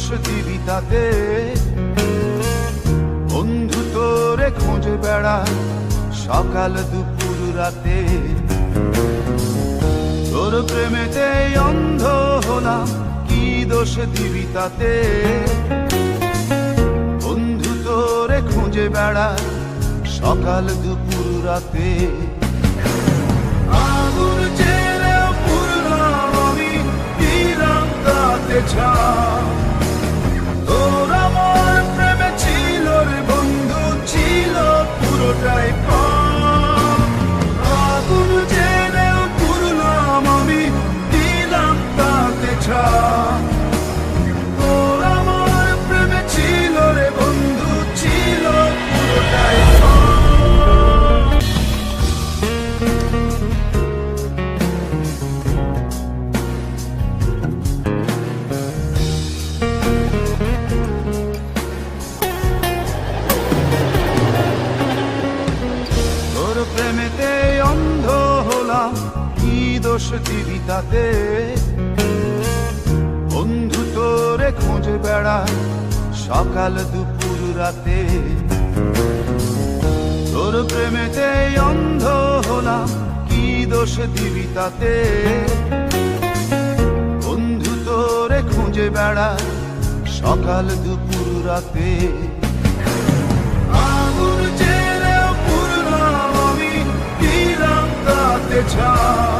দোষ বন্ধু তোরে খোঁজে বেড়া সকাল দুপুর রাতে। তোর প্রেমেতে অন্ধ হলাম, কি দোষ দিবি তাতে বন্ধু তোরে খুঁজে বেড়া সকাল দুপুর রাতে। আগুন জেলেও পুরলাম আমি তাতে দোষ দিবি তাতে বন্ধু তোরে খোঁজে বেড়ায় সকাল দুপুর রাতে। তোর প্রেমেতে অন্ধ হলাম, কি দোষ দিবি তাতে বন্ধু তোরে খুঁজে বেড়ায় সকাল দুপুর রাতে। আগুন জেলেও পুরলাম আমি দিলাম তাতে ছাপ?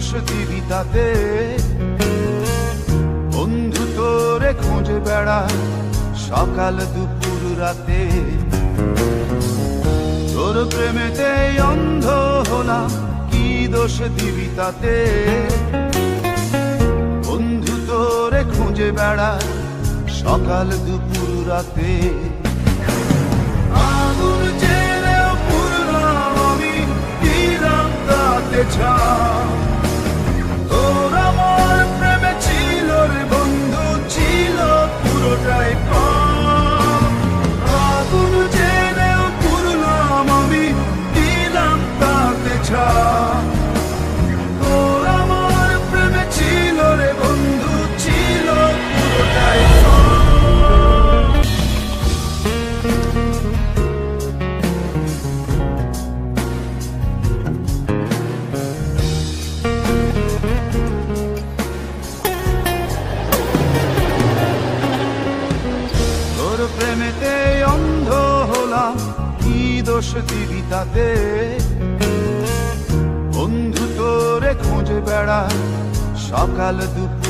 দোষ বন্ধু তোরে খোঁজে বেড়া সকাল দুপুর রাতে। তোর প্রেমেতে অন্ধ হলাম কি দোষ দিবি তাতে বন্ধু তোরে খুঁজে বেড়া সকাল দুপুর রাতে। আগুন জেলেও পুরলাম আমি তাতে ছাপ কি দোষ দিবি তাতে বন্ধু তোরে খোঁজে বেড়া সকাল দুপুর